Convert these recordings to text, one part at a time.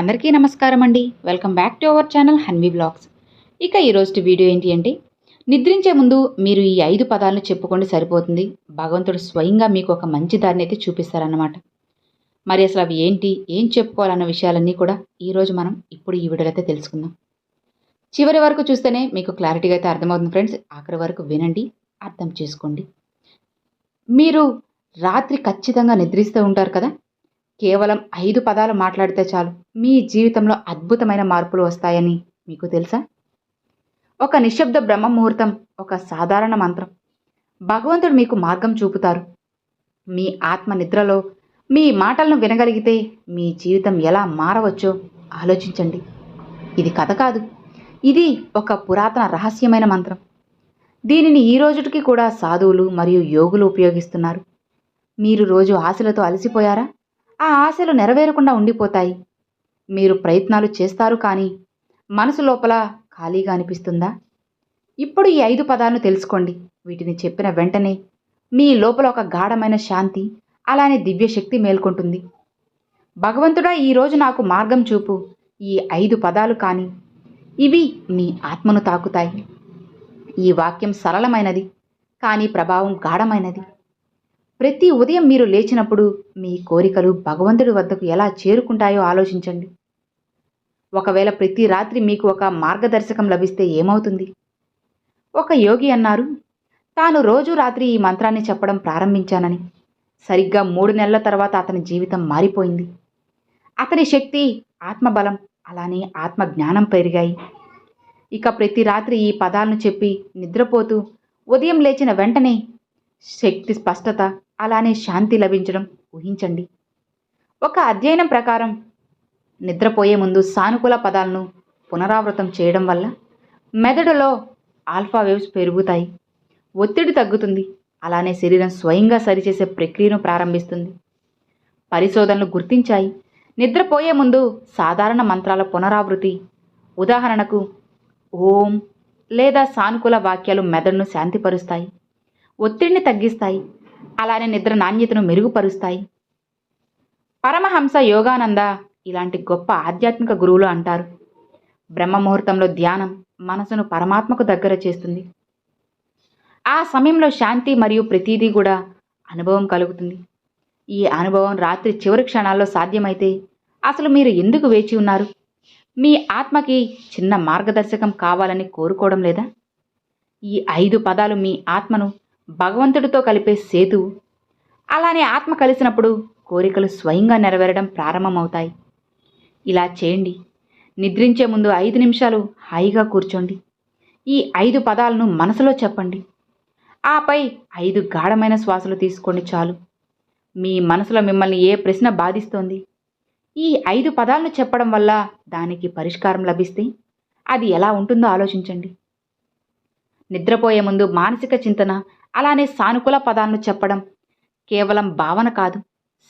అందరికీ నమస్కారం అండి welcome back to our channel Hanvi blogs ఇక ఈరోజు వీడియో ఏంటి అంటే నిద్రించే ముందు మీరు ఈ ఐదు పదాలను చెప్పుకోండి సరిపోతుంది. భగవంతుడు స్వయంగా మీకు ఒక మంచి దారిని అయితే చూపిస్తారన్నమాట. మరి అసలు అవి ఏంటి ఏం చెప్పుకోవాలన్న విషయాలన్నీ కూడా ఈరోజు మనం ఇప్పుడు ఈ వీడియోలో అయితే తెలుసుకుందాం. చివరి వరకు చూస్తేనే మీకు క్లారిటీగా అయితే అర్థమవుతుంది ఫ్రెండ్స్. ఆఖరి వరకు వినండి అర్థం చేసుకోండి. మీరు రాత్రి ఖచ్చితంగా నిద్రిస్తూ ఉంటారు కదా? కేవలం ఐదు పదాలు మాట్లాడితే చాలు. మీ జీవితంలో అద్భుతమైన మార్పులు వస్తాయని మీకు తెలుసా? ఒక నిశ్శబ్ద బ్రహ్మ ముహూర్తం ఒక సాధారణ మంత్రం. భగవంతుడు మీకు మార్గం చూపుతారు. మీ ఆత్మ నిద్రలో మీ మాటలను వినగలిగితే మీ జీవితం ఎలా మారవచ్చో ఆలోచించండి. ఇది కథ కాదు. ఇది ఒక పురాతన రహస్యమైన మంత్రం. దీనిని ఈ రోజుటికి కూడా సాధువులు మరియు యోగులు ఉపయోగిస్తున్నారు. మీరు రోజు ఆశలతో అలసిపోయారా? ఆ ఆశలు నెరవేరకుండా ఉండిపోతాయి. మీరు ప్రయత్నాలు చేస్తారు కానీ మనసు లోపల ఖాళీగా అనిపిస్తుందా? ఇప్పుడు ఈ ఐదు పదాలను తెలుసుకోండి. వీటిని చెప్పిన వెంటనే మీ లోపల ఒక గాఢమైన శాంతి అలానే దివ్య శక్తి మేల్కొంటుంది. భగవంతుడా ఈరోజు నాకు మార్గం చూపు. ఈ ఐదు పదాలు కానీ ఇవి మీ ఆత్మను తాకుతాయి. ఈ వాక్యం సరళమైనది కానీ ప్రభావం గాఢమైనది. ప్రతి ఉదయం మీరు లేచినప్పుడు మీ కోరికలు భగవంతుడి వద్దకు ఎలా చేరుకుంటాయో ఆలోచించండి. ఒకవేళ ప్రతి రాత్రి మీకు ఒక మార్గదర్శకం లభిస్తే ఏమవుతుంది? ఒక యోగి అన్నారు తాను రోజు రాత్రి ఈ మంత్రాన్ని చెప్పడం ప్రారంభించానని. సరిగ్గా మూడు నెలల తర్వాత అతని జీవితం మారిపోయింది. అతని శక్తి ఆత్మబలం అలానే ఆత్మ జ్ఞానం పెరిగాయి. ఇక ప్రతి రాత్రి ఈ పదాలను చెప్పి నిద్రపోతూ ఉదయం లేచిన వెంటనే శక్తి స్పష్టత అలానే శాంతి లభించడం ఊహించండి. ఒక అధ్యయనం ప్రకారం నిద్రపోయే ముందు సానుకూల పదాలను పునరావృతం చేయడం వల్ల మెదడులో ఆల్ఫా వేవ్స్ పెరుగుతాయి. ఒత్తిడి తగ్గుతుంది అలానే శరీరం స్వయంగా సరిచేసే ప్రక్రియను ప్రారంభిస్తుంది. పరిశోధనలు గుర్తించాయి నిద్రపోయే ముందు సాధారణ మంత్రాల పునరావృతి ఉదాహరణకు ఓం లేదా సానుకూల వాక్యాలు మెదడును శాంతిపరుస్తాయి. ఒత్తిడిని తగ్గిస్తాయి. అలానే నిద్ర నాణ్యతను మెరుగుపరుస్తాయి. పరమహంస యోగానంద ఇలాంటి గొప్ప ఆధ్యాత్మిక గురువులు అంటారు. బ్రహ్మ ముహూర్తంలో ధ్యానం మనసును పరమాత్మకు దగ్గర చేస్తుంది. ఆ సమయంలో శాంతి మరియు ప్రతీదీ కూడా అనుభవం కలుగుతుంది. ఈ అనుభవం రాత్రి చివరి క్షణాల్లో సాధ్యమైతే అసలు మీరు ఎందుకు వేచి ఉన్నారు? మీ ఆత్మకి చిన్న మార్గదర్శకం కావాలని కోరుకోవడం లేదా? ఈ ఐదు పదాలు మీ ఆత్మను భగవంతుడితో కలిపే సేతు. అలానే ఆత్మ కలిసినప్పుడు కోరికలు స్వయంగా నెరవేరడం ప్రారంభమవుతాయి. ఇలా చేయండి. నిద్రించే ముందు ఐదు నిమిషాలు హాయిగా కూర్చోండి. ఈ ఐదు పదాలను మనసులో చెప్పండి. ఆపై ఐదు గాఢమైన శ్వాసలు తీసుకోండి చాలు. మీ మనసులో మిమ్మల్ని ఏ ప్రశ్న బాధిస్తోంది? ఈ ఐదు పదాలను చెప్పడం వల్ల దానికి పరిష్కారం లభిస్తే అది ఎలా ఉంటుందో ఆలోచించండి. నిద్రపోయే ముందు మానసిక చింతన అలానే సానుకూల పదాలను చెప్పడం కేవలం భావన కాదు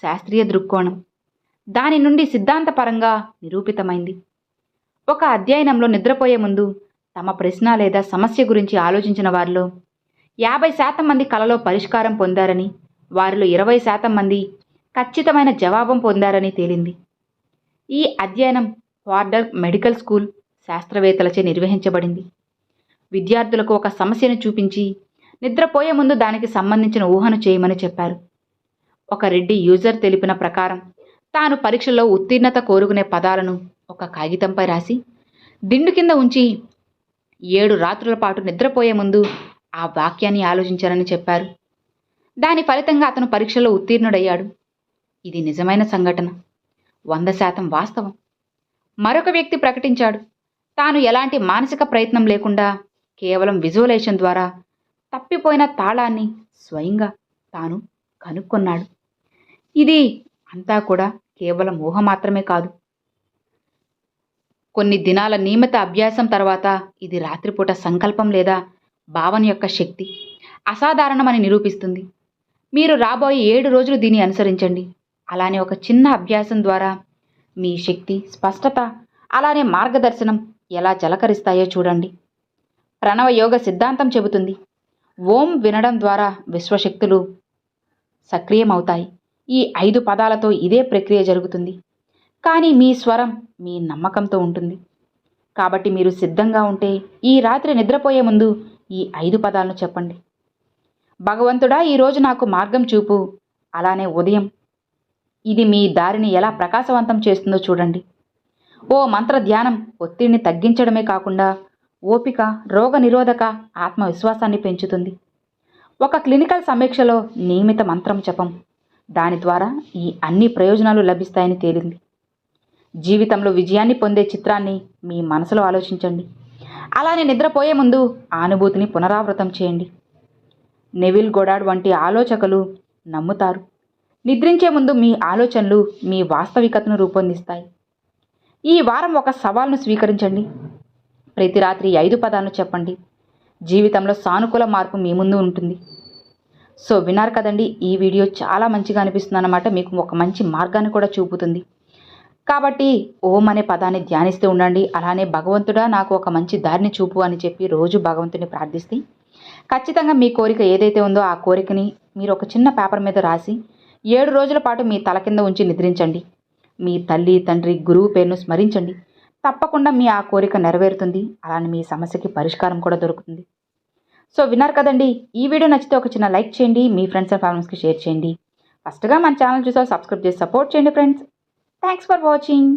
శాస్త్రీయ దృక్కోణం. దాని నుండి సిద్ధాంతపరంగా నిరూపితమైంది. ఒక అధ్యయనంలో నిద్రపోయే ముందు తమ ప్రశ్న లేదా సమస్య గురించి ఆలోచించిన వారిలో యాభై శాతం మంది కలలో పరిష్కారం పొందారని వారిలో ఇరవై శాతం మంది ఖచ్చితమైన జవాబం పొందారని తేలింది. ఈ అధ్యయనం వార్డర్ మెడికల్ స్కూల్ శాస్త్రవేత్తలచే నిర్వహించబడింది. విద్యార్థులకు ఒక సమస్యను చూపించి నిద్రపోయే ముందు దానికి సంబంధించిన ఊహను చేయమని చెప్పారు. ఒక రెడ్డి యూజర్ తెలిపిన ప్రకారం తాను పరీక్షలో ఉత్తీర్ణత కోరుకునే పదాలను ఒక కాగితంపై రాసి దిండు కింద ఉంచి ఏడు రాత్రుల పాటు నిద్రపోయే ముందు ఆ వాక్యాన్ని ఆలోచించారని చెప్పారు. దాని ఫలితంగా అతను పరీక్షలో ఉత్తీర్ణుడయ్యాడు. ఇది నిజమైన సంఘటన. వంద శాతం వాస్తవం. మరొక వ్యక్తి ప్రకటించాడు. తాను ఎలాంటి మానసిక ప్రయత్నం లేకుండా కేవలం విజువలేషన్ ద్వారా తప్పిపోయిన తాళాన్ని స్వయంగా తాను కనుక్కున్నాడు. ఇది అంతా కూడా కేవలం ఊహ మాత్రమే కాదు. కొన్ని దినాల నియమిత అభ్యాసం తర్వాత ఇది రాత్రిపూట సంకల్పం లేదా భావన యొక్క శక్తి అసాధారణమని నిరూపిస్తుంది. మీరు రాబోయే ఏడు రోజులు దీన్ని అనుసరించండి. అలానే ఒక చిన్న అభ్యాసం ద్వారా మీ శక్తి స్పష్టత అలానే మార్గదర్శనం ఎలా జలకరిస్తాయో చూడండి. ప్రణవ యోగ సిద్ధాంతం చెబుతుంది. ఓం వినడం ద్వారా విశ్వశక్తులు సక్రియమవుతాయి. ఈ ఐదు పదాలతో ఇదే ప్రక్రియ జరుగుతుంది. కానీ మీ స్వరం మీ నమ్మకంతో ఉంటుంది. కాబట్టి మీరు సిద్ధంగా ఉంటే ఈ రాత్రి నిద్రపోయే ముందు ఈ ఐదు పదాలను చెప్పండి. భగవంతుడా ఈరోజు నాకు మార్గం చూపు. అలానే ఉదయం. ఇది మీ దారిని ఎలా ప్రకాశవంతం చేస్తుందో చూడండి. ఓ మంత్ర ధ్యానం ఒత్తిడిని తగ్గించడమే కాకుండా ఓపిక రోగ నిరోధక ఆత్మవిశ్వాసాన్ని పెంచుతుంది. ఒక క్లినికల్ సమీక్షలో నియమిత మంత్రం జపం. దాని ద్వారా ఈ అన్ని ప్రయోజనాలు లభిస్తాయని తేలింది. జీవితంలో విజయాన్ని పొందే చిత్రాన్ని మీ మనసులో ఆలోచించండి. అలానే నిద్రపోయే ముందు అనుభూతిని పునరావృతం చేయండి. నెవిల్ గొడాడ్ వంటి ఆలోచకులు నమ్ముతారు. నిద్రించే ముందు మీ ఆలోచనలు మీ వాస్తవికతను రూపొందిస్తాయి. ఈ వారం ఒక సవాల్ను స్వీకరించండి. ప్రతి రాత్రి ఐదు పదాలను చెప్పండి. జీవితంలో సానుకూల మార్పు మీ ముందు ఉంటుంది. సో విన్నారు కదండి ఈ వీడియో చాలా మంచిగా అనిపిస్తుంది అన్నమాట మీకు ఒక మంచి మార్గాన్ని కూడా చూపుతుంది. కాబట్టి ఓం అనే పదాన్ని ధ్యానిస్తూ ఉండండి. అలానే భగవంతుడా నాకు ఒక మంచి దారిని చూపు అని చెప్పి రోజు భగవంతుని ప్రార్థిస్తే ఖచ్చితంగా మీ కోరిక ఏదైతే ఉందో ఆ కోరికని మీరు ఒక చిన్న పేపర్ మీద రాసి ఏడు రోజుల పాటు మీ తల కింద ఉంచి నిద్రించండి. మీ తల్లి తండ్రి గురువు పేరును స్మరించండి. తప్పకుండా మీ ఆ కోరిక నెరవేరుతుంది. అలానే మీ సమస్యకి పరిష్కారం కూడా దొరుకుతుంది. సో విన్నారు కదండి ఈ వీడియో నచ్చితే ఒక చిన్న లైక్ చేయండి మీ ఫ్రెండ్స్ అండ్ ఫ్యామిలీస్కి షేర్ చేయండి. ఫస్ట్గా మన ఛానల్ చూసా సబ్స్క్రైబ్ చేసి సపోర్ట్ చేయండి ఫ్రెండ్స్. Thanks for watching.